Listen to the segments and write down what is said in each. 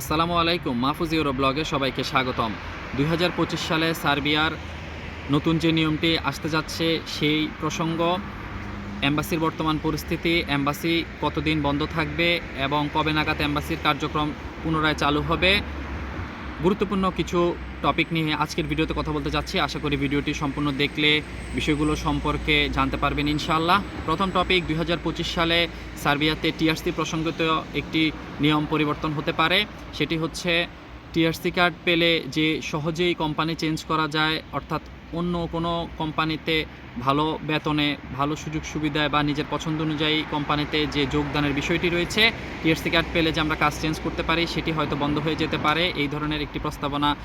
আসসালামু আলাইকুম, মাহফুজ ইউরো ব্লগে সবাইকে স্বাগতম। দুই হাজার পঁচিশ সালে সার্বিয়ার নতুন যে নিয়মটি আসতে যাচ্ছে, সেই প্রসঙ্গ অ্যাম্বাসির বর্তমান পরিস্থিতি অ্যাম্বাসি কতদিন বন্ধ থাকবে এবং কবে নাগাদ এম্বাসির কার্যক্রম পুনরায় চালু হবে গুরুত্বপূর্ণ কিছু টপিক নিয়ে আজকের ভিডিওতে কথা বলতে যাচ্ছি। আশা করি ভিডিওটি সম্পূর্ণ দেখলে বিষয়গুলো সম্পর্কে জানতে পারবেন ইনশাআল্লাহ। প্রথম টপিক দুই হাজার পঁচিশ সালে সার্বিয়াতে টিআরসি প্রসঙ্গত একটি নিয়ম পরিবর্তন হতে পারে। সেটি হচ্ছে টিআরসি কার্ড পেলে যে সহজেই কোম্পানি চেঞ্জ করা যায়, অর্থাৎ অন্য কোনো কোম্পানিতে ভালো বেতনে, ভালো সুযোগ সুবিধায় বা নিজের পছন্দ অনুযায়ী কোম্পানিতে যে যোগদানের বিষয়টি রয়েছে টিএসসি কার্ড পেলে যে আমরা কাজ চেঞ্জ করতে পারি, সেটি হয়তো বন্ধ হয়ে যেতে পারে, এই ধরনের একটি প্রস্তাবনা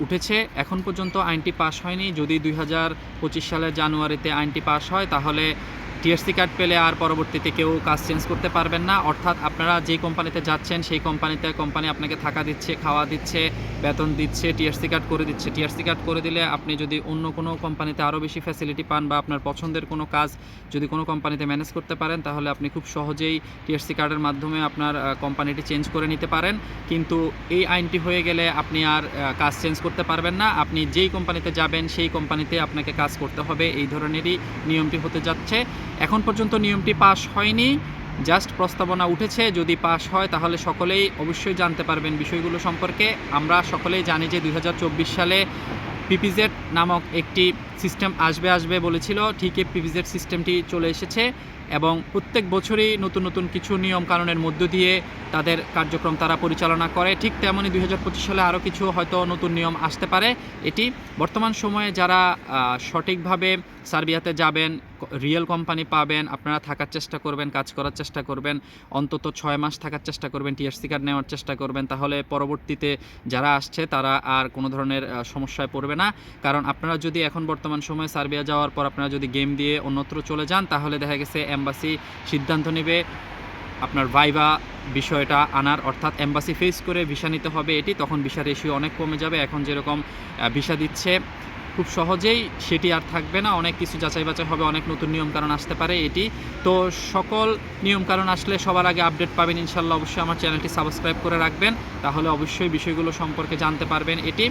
উঠেছে। এখন পর্যন্ত আইনটি পাশ হয়নি। যদি দুই হাজার পঁচিশ সালের জানুয়ারিতে আইনটি পাশ হয়, তাহলে টিএসসি কার্ড পেলে আর পরবর্তীতে কেউ কাজ চেঞ্জ করতে পারবেন না। অর্থাৎ আপনারা যেই কোম্পানিতে যাচ্ছেন, সেই কোম্পানিতে কোম্পানি আপনাকে থাকা দিচ্ছে, খাওয়া দিচ্ছে, বেতন দিচ্ছে টিএসসি কার্ড করে দিচ্ছে। টিএসসি কার্ড করে দিলে আপনি যদি অন্য কোনো কোম্পানিতে আরও বেশি ফ্যাসিলিটি পান বা আপনার পছন্দের কোনো কাজ যদি কোনো কোম্পানিতে ম্যানেজ করতে পারেন, তাহলে আপনি খুব সহজেই টিএসসি কার্ডের মাধ্যমে আপনার কোম্পানিটি চেঞ্জ করে নিতে পারেন। কিন্তু এই আইনটি হয়ে গেলে আপনি আর কাজ চেঞ্জ করতে পারবেন না। আপনি যেই কোম্পানিতে যাবেন, সেই কোম্পানিতে আপনাকে কাজ করতে হবে। এই ধরনেরই নিয়মটি হতে যাচ্ছে। এখন পর্যন্ত নিয়মটি পাশ হয়নি, জাস্ট প্রস্তাবনা উঠেছে, যদি পাশ হয় তাহলে সকলেই অবশ্যই জানতে পারবেন বিষয়গুলো সম্পর্কে। আমরা সকলেই জানি যে দু হাজার চব্বিশ সালে পিপিজেড নামক একটি সিস্টেম আসবে আসবে বলেছিল, ঠিকই পিপিজেড সিস্টেমটি চলে এসেছে। এবং প্রত্যেক বছরই নতুন নতুন কিছু নিয়ম কানুনের মধ্য দিয়ে তাদের কার্যক্রম তারা পরিচালনা করে। ঠিক তেমনই দুই হাজার পঁচিশ সালে আরও কিছু হয়তো নতুন নিয়ম আসতে পারে। এটি বর্তমান সময়ে যারা সঠিকভাবে সার্বিয়াতে যাবেন রিয়েল কোম্পানি পাবেন, আপনারা থাকার চেষ্টা করবেন, কাজ করার চেষ্টা করবেন, অন্তত ছয় মাস থাকার চেষ্টা করবেন, টিআরসি কার্ড নেওয়ার চেষ্টা করবেন, তাহলে পরবর্তীতে যারা আসছে তারা আর কোনো ধরনের সমস্যায় পড়বে না। কারণ আপনারা যদি এখন বর্তমান সময়ে সার্বিয়া যাওয়ার পর আপনারা যদি গেম দিয়ে অন্যত্র চলে যান, তাহলে দেখা গেছে এম্বাসি সিদ্ধান্ত নেবে। আপনার ভাইবা বিষয়টা আনার, অর্থাৎ এম্বাসি ফেস করে ভিসা নিতে হবে এটি, তখন ভিসা রেশিও অনেক কমে যাবে। এখন যেরকম ভিসা দিচ্ছে, খুব সহজেই সেটি আর থাকবে না। অনেক কিছু যাচাই বাছাই হবে, অনেক নতুন নিয়মকানুন আসতে পারে এটি। তো সকল নিয়মকানুন আসলে সবার আগে আপডেট পাবেন ইনশাল্লাহ অবশ্যই আমার চ্যানেলটি সাবস্ক্রাইব করে রাখবেন। তাহলে অবশ্যই বিষয়গুলো সম্পর্কে জানতে পারবেন এটি।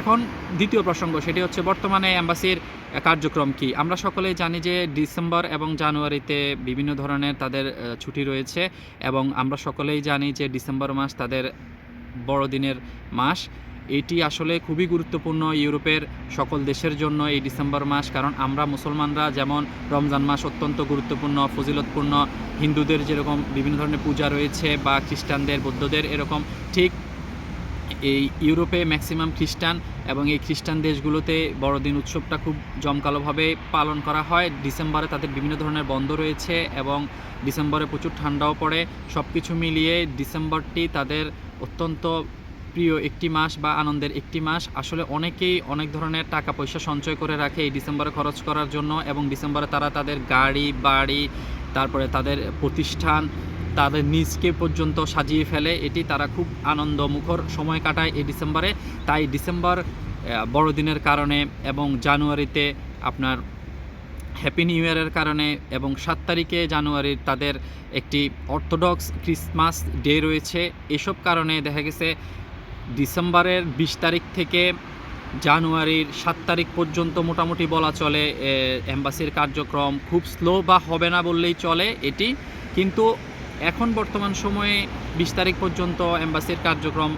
এখন দ্বিতীয় প্রসঙ্গ, সেটি হচ্ছে বর্তমানে অ্যাম্বাসির কার্যক্রম কি? আমরা সকলেই জানি যে ডিসেম্বর এবং জানুয়ারিতে বিভিন্ন ধরনের তাদের ছুটি রয়েছে এবং আমরা সকলেই জানি যে ডিসেম্বর মাস তাদের বড়দিনের মাস। এটি আসলে খুবই গুরুত্বপূর্ণ ইউরোপের সকল দেশের জন্য এই ডিসেম্বর মাস, কারণ আমরা মুসলমানরা যেমন রমজান মাস অত্যন্ত গুরুত্বপূর্ণ, ফজিলতপূর্ণ, হিন্দুদের যেরকম বিভিন্ন ধরনের পূজা রয়েছে বা খ্রিস্টানদের, বৌদ্ধদের এরকম ঠিক এই ইউরোপে ম্যাক্সিমাম খ্রিস্টান এবং এই খ্রিস্টান দেশগুলোতে বড়দিন উৎসবটা খুব জমকালোভাবে পালন করা হয়। ডিসেম্বরে তাদের বিভিন্ন ধরনের বন্ধ রয়েছে এবং ডিসেম্বরে প্রচুর ঠান্ডাও পড়ে। সব কিছু মিলিয়ে ডিসেম্বরটি তাদের অত্যন্ত প্রিয় একটি মাস বা আনন্দের একটি মাস। আসলে অনেকেই অনেক ধরনের টাকা পয়সা সঞ্চয় করে রাখে এই ডিসেম্বরে খরচ করার জন্য এবং ডিসেম্বরে তারা তাদের গাড়ি, বাড়ি, তারপরে তাদের প্রতিষ্ঠান তাদের নিজকে পর্যন্ত সাজিয়ে ফেলে। এটি তারা খুব আনন্দমুখর সময় কাটায় এই ডিসেম্বরে। তাই ডিসেম্বর বড়দিনের কারণে এবং জানুয়ারিতে আপনার হ্যাপি নিউ ইয়ারের কারণে এবং সাত তারিখে জানুয়ারির তাদের একটি অর্থোডক্স ক্রিসমাস ডে রয়েছে। এসব কারণে দেখা গেছে ডিসেম্বরের বিশ তারিখ থেকে জানুয়ারির সাত তারিখ পর্যন্ত মোটামুটি বলা চলে এম্বাসির কার্যক্রম খুব স্লো বা হবে না বললেই চলে এটি। কিন্তু এখন বর্তমান সময়ে বিশ তারিখ পর্যন্ত অ্যাম্বাসির কার্যক্রম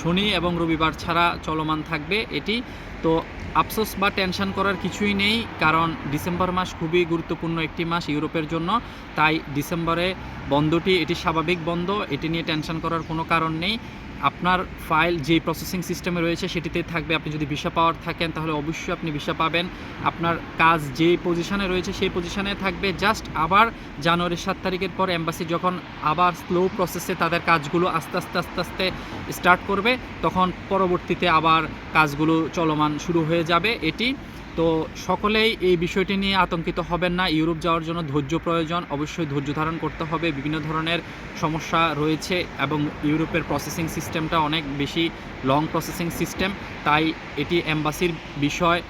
শনি এবং রবিবার ছাড়া চলমান থাকবে এটি। তো আফসোস বা টেনশন করার কিছুই নেই, কারণ ডিসেম্বর মাস খুবই গুরুত্বপূর্ণ একটি মাস ইউরোপের জন্য। তাই ডিসেম্বরে বন্ধটি, এটি স্বাভাবিক বন্ধ, এটি নিয়ে টেনশন করার কোনো কারণ নেই। আপনার ফাইল যেই প্রসেসিং সিস্টেমে রয়েছে সেটিতে থাকবে। আপনি যদি ভিসা পাওয়ার থাকেন, তাহলে অবশ্যই আপনি ভিসা পাবেন। আপনার কাজ যেই পজিশনে রয়েছে, সেই পজিশনে থাকবে। জাস্ট আবার জানুয়ারির সাত তারিখের পর এম্বাসি যখন আবার স্লো প্রসেসে তাদের কাজগুলো আস্তে আস্তে আস্তে আস্তে স্টার্ট করবে, তখন পরবর্তীতে আবার কাজগুলো চলমান শুরু হয়ে যাবে। এটি তো সকলেই এই বিষয়টি নিয়ে আতঙ্কিত হবেন না। ইউরোপ যাওয়ার জন্য ধৈর্য প্রয়োজন। অবশ্যই ধৈর্য ধারণ করতে হবে। বিভিন্ন ধরনের সমস্যা রয়েছে এবং ইউরোপের প্রসেসিং সিস্টেমটা অনেক বেশি লং প্রসেসিং সিস্টেম তাই এটি এম্বাসির বিষয়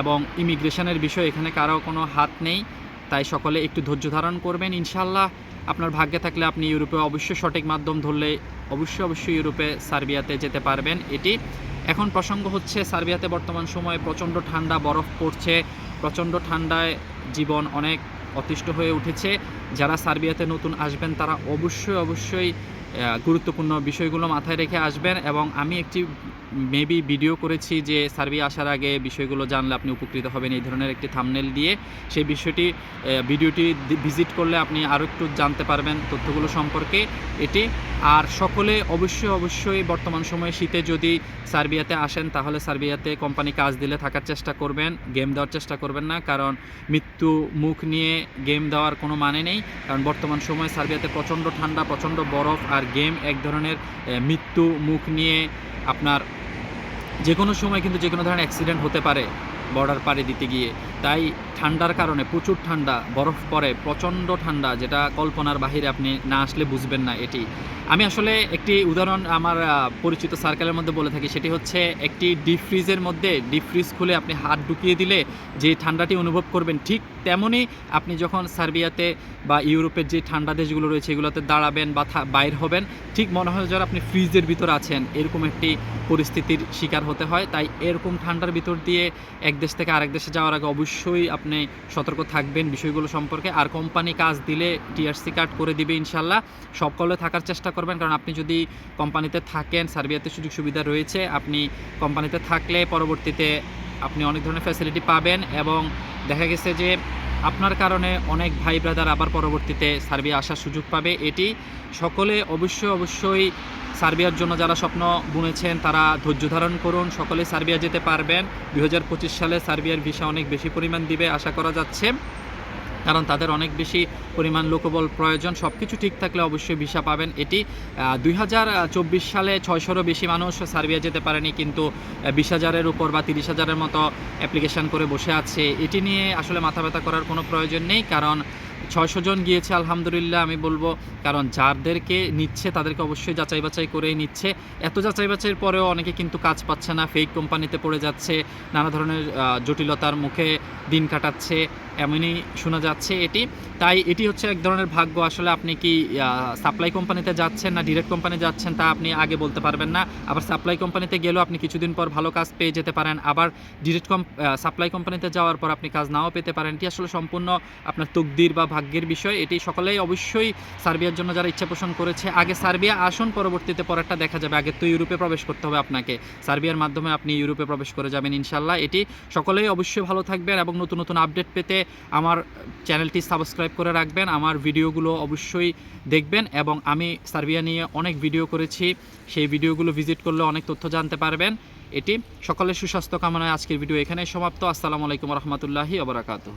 এবং ইমিগ্রেশনের বিষয়। এখানে কারও কোনো হাত নেই। তাই সকলে একটু ধৈর্য ধারণ করবেন। ইনশাল্লাহ আপনার ভাগ্যে থাকলে আপনি ইউরোপে অবশ্যই সঠিক মাধ্যম ধরলে অবশ্যই অবশ্যই ইউরোপে সার্বিয়াতে যেতে পারবেন। এটি এখন প্রসঙ্গ হচ্ছে, সার্বিয়াতে বর্তমান সময়ে প্রচণ্ড ঠান্ডা, বরফ পড়ছে। প্রচণ্ড ঠান্ডায় জীবন অনেক অতিষ্ঠ হয়ে উঠেছে। যারা সার্বিয়াতে নতুন আসবেন, তারা অবশ্যই অবশ্যই গুরুত্বপূর্ণ বিষয়গুলো মাথায় রেখে আসবেন। এবং আমি একটি মেবি ভিডিও করেছি যে সার্বিয়া আসার আগে বিষয়গুলো জানলে আপনি উপকৃত হবেন এই ধরনের একটি থামনেল দিয়ে। সেই বিষয়টি ভিডিওটি ভিজিট করলে আপনি আরও একটু জানতে পারবেন তথ্যগুলো সম্পর্কে এটি। আর সকলে অবশ্যই অবশ্যই বর্তমান সময়ে শীতে যদি সার্বিয়াতে আসেন, তাহলে সার্বিয়াতে কোম্পানি কাজ দিলে থাকার চেষ্টা করবেন গেম দেওয়ার চেষ্টা করবেন না, কারণ মৃত্যু মুখ নিয়ে গেম দেওয়ার কোনো মানে নেই। কারণ বর্তমান সময়ে সার্বিয়াতে প্রচণ্ড ঠান্ডা, প্রচণ্ড বরফ, আর গেম এক ধরনের মৃত্যু মুখ নিয়ে আপনার যে কোনো সময় কিন্তু যে কোনো ধরনের অ্যাক্সিডেন্ট হতে পারে বর্ডার পারে দিতে গিয়ে। তাই ঠান্ডার কারণে প্রচুর ঠান্ডা, বরফ পড়ে প্রচণ্ড ঠান্ডা, যেটা কল্পনার বাহিরে আপনি না আসলে বুঝবেন না এটি। আমি আসলে একটি উদাহরণ আমার পরিচিত সার্কেলের মধ্যে বলে থাকি, সেটি হচ্ছে একটি ডিপ ফ্রিজের মধ্যে ডিপ ফ্রিজ খুলে আপনি হাত ঢুকিয়ে দিলে যে ঠান্ডাটি অনুভব করবেন, ঠিক তেমনই আপনি যখন সার্বিয়াতে বা ইউরোপের যে ঠান্ডা দেশগুলো রয়েছে, এগুলোতে দাঁড়াবেন বা বাইর হবেন, ঠিক মনে হয় যেন আপনি ফ্রিজের ভিতর আছেন, এরকম একটি পরিস্থিতির শিকার হতে হয়। তাই এরকম ঠান্ডার ভিতর দিয়ে এক দেশ থেকে আরেক দেশে যাওয়ার আগে অবশ্যই আপনি সতর্ক থাকবেন বিষয়গুলো সম্পর্কে। আর কোম্পানি কাজ দিলে টিআরসি কার্ড করে দিবে ইনশাল্লাহ সকলে কলে থাকার চেষ্টা করবেন, কারণ আপনি যদি কোম্পানিতে থাকেন, সার্বিয়াতে সুযোগ সুবিধা রয়েছে, আপনি কোম্পানিতে থাকলে পরবর্তীতে আপনি অনেক ধরনের ফ্যাসিলিটি পাবেন এবং দেখা গেছে যে আপনার কারণে অনেক ভাই ব্রাদার আবার পরবর্তীতে সার্বিয়া আসার সুযোগ পাবে। এটি সকলে অবশ্যই অবশ্যই সার্বিয়ার জন্য যারা স্বপ্ন বুনেছেন, তারা ধৈর্য ধারণ করুন। সকলে সার্বিয়া যেতে পারবেন। দু হাজার পঁচিশ সালে সার্বিয়ার ভিসা অনেক বেশি পরিমাণ দিবে, আশা করা যাচ্ছে। কারণ তাদের অনেক বেশি পরিমাণ লোকবল প্রয়োজন। সব কিছু ঠিক থাকলে অবশ্যই ভিসা পাবেন। এটি দুই হাজার চব্বিশ সালে ছয়শোরও বেশি মানুষ সার্বিয়া যেতে পারেনি, কিন্তু বিশ হাজারের উপর বা তিরিশ হাজারের মতো অ্যাপ্লিকেশান করে বসে আছে। এটি নিয়ে আসলে মাথা ব্যথা করার কোনো প্রয়োজন নেই, কারণ ছয়শো জন গিয়েছে, আলহামদুলিল্লাহ, আমি বলব। কারণ যাদেরকে নিচ্ছে, তাদেরকে অবশ্যই যাচাই বাছাই করেই নিচ্ছে। এত যাচাই বাছাইয়ের পরেও অনেকে কিন্তু কাজ পাচ্ছে না ফেক কোম্পানিতে পড়ে যাচ্ছে, নানা ধরনের জটিলতার মুখে দিন কাটাচ্ছে, এমনই শোনা যাচ্ছে এটি। তাই এটি হচ্ছে এক ধরনের ভাগ্য। আসলে আপনি কি সাপ্লাই কোম্পানিতে যাচ্ছেন না ডিরেক্ট কোম্পানি যাচ্ছেন তা আপনি আগে বলতে পারবেন না। আবার সাপ্লাই কোম্পানিতে গেলেও আপনি কিছুদিন পর ভালো কাজ পেয়ে যেতে পারেন। আবার ডিরেক্ট সাপ্লাই কোম্পানিতে যাওয়ার পর আপনি কাজ নাও পেতে পারেন। এটি আসলে সম্পূর্ণ আপনার তকদির বা ভাগ্যের বিষয়। এটি সকলেই অবশ্যই সার্বিয়ার জন্য যারা ইচ্ছা পোষণ করেছে, আগে সার্বিয়া আসুন, পরবর্তীতে পরেরটা দেখা যাবে। আগে তো ইউরোপে প্রবেশ করতে হবে আপনাকে। সার্বিয়ার মাধ্যমে আপনি ইউরোপে প্রবেশ করে যাবেন ইনশাল্লাহ এটি সকলেই অবশ্যই ভালো থাকবেন এবং নতুন নতুন আপডেট পেতে আমার চ্যানেলটি সাবস্ক্রাইব করে রাখবেন, আমার ভিডিওগুলো অবশ্যই দেখবেন এবং আমি সার্বিয়া নিয়ে অনেক ভিডিও করেছি। সেই ভিডিওগুলো ভিজিট করলে অনেক তথ্য জানতে পারবেন। এটি সকলের সুস্বাস্থ্য কামনায় আজকের ভিডিও এখানে সমাপ্ত। আসসালামু আলাইকুম রহমতুল্লাহি ওবরাকাতুহ